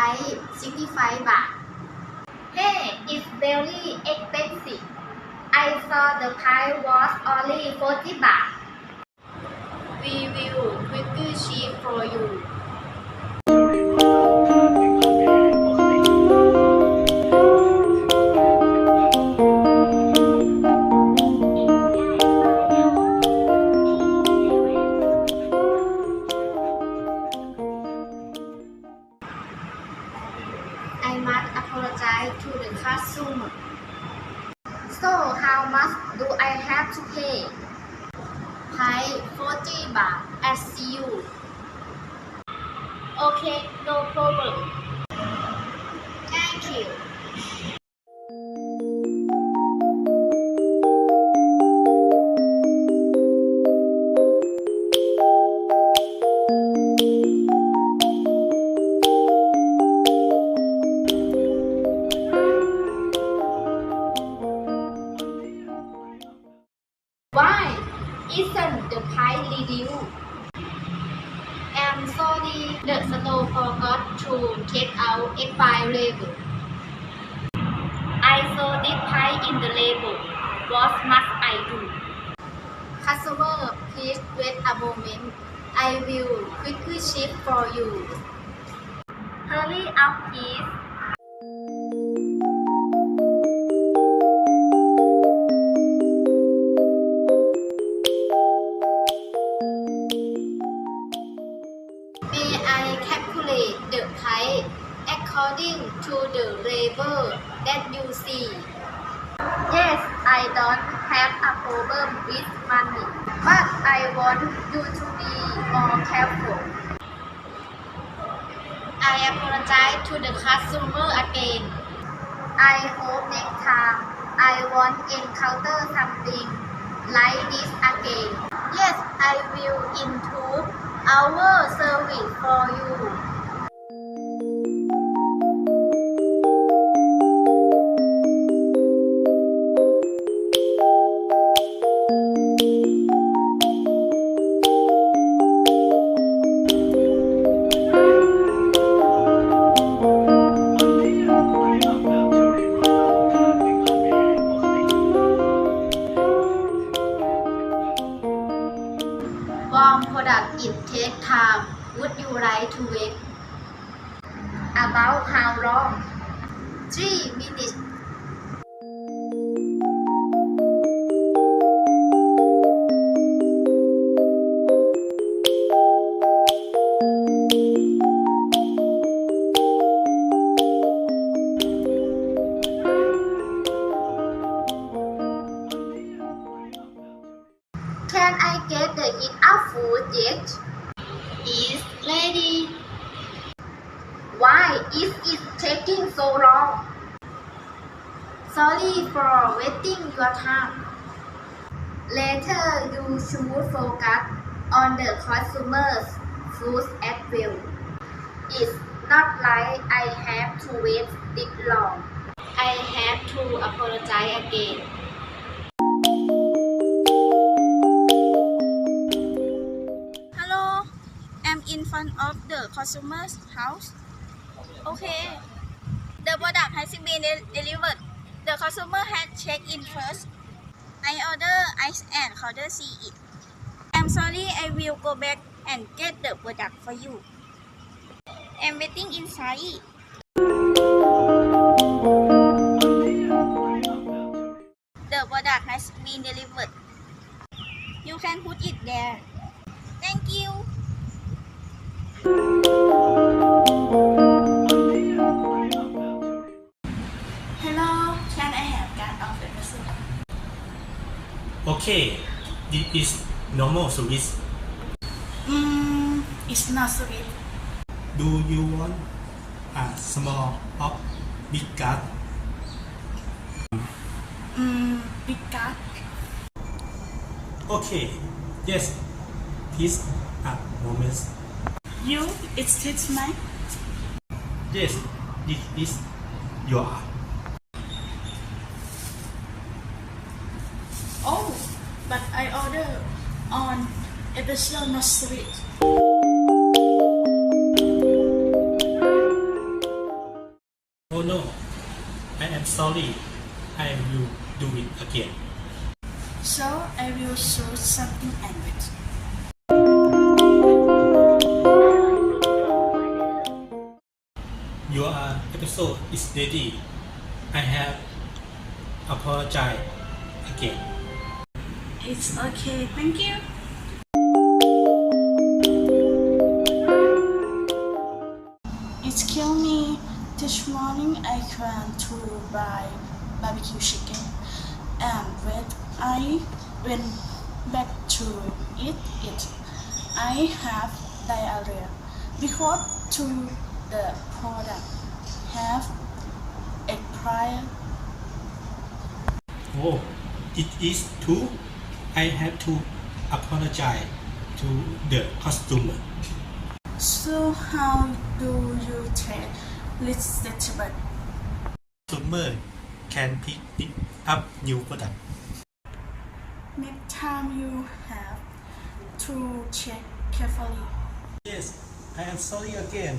height 65 baht. Hey, it's very expensive. I saw the price was only 40 baht. We will quickly check for you. To the customer. So how much do I have to pay? Price 40 baht as you. Okay, no problem. Thank you. Isn't the reduced? I'm sorry, the store forgot to take out expiry label. I saw this price in the label. What must I do? Customer, please wait a moment. I will quickly ship for you. Hurry up, please. Yes, I don't have a problem with money, but I want you to be more careful. I apologize to the customer again. I hope next time I won't encounter something like this again. Yes, I will improve our service for you. You to? About how long? Three minutes. Can I get the heat up food yet? Is ready. Why is it taking so long? Sorry for waiting your time. Later, you should focus on the consumer's food as well. It's not like I have to wait this long. I have to apologize again. The customer's house. Okay, the product has been de- delivered. The customer had checked in first. I order ice and counter see it. I'm sorry, I will go back and get the product for you. I'm waiting inside. The product has been delivered. You can put it there. Thank you. Hello, can I have card of the customer? Okay, this is normal service. Mm, it's not sweet. Do you want a small or big card? Mm, big card. Okay, yes. Please a moment. You, it's it's mine. Yes, this is your. Oh, but I order on episode not sweet. Oh no, I am sorry. I will do it again. So I will choose something and wait. Episode is ready. I have apologized again. It's okay, thank you. Excuse me, this morning I went to buy barbecue chicken and when I went back to eat it, I have diarrhea because to the product have expired Oh, it is true. I have to apologize to the customer. So how do you take this statement? Customer can pick up new product. Next time you have to check carefully. Yes, I am sorry again.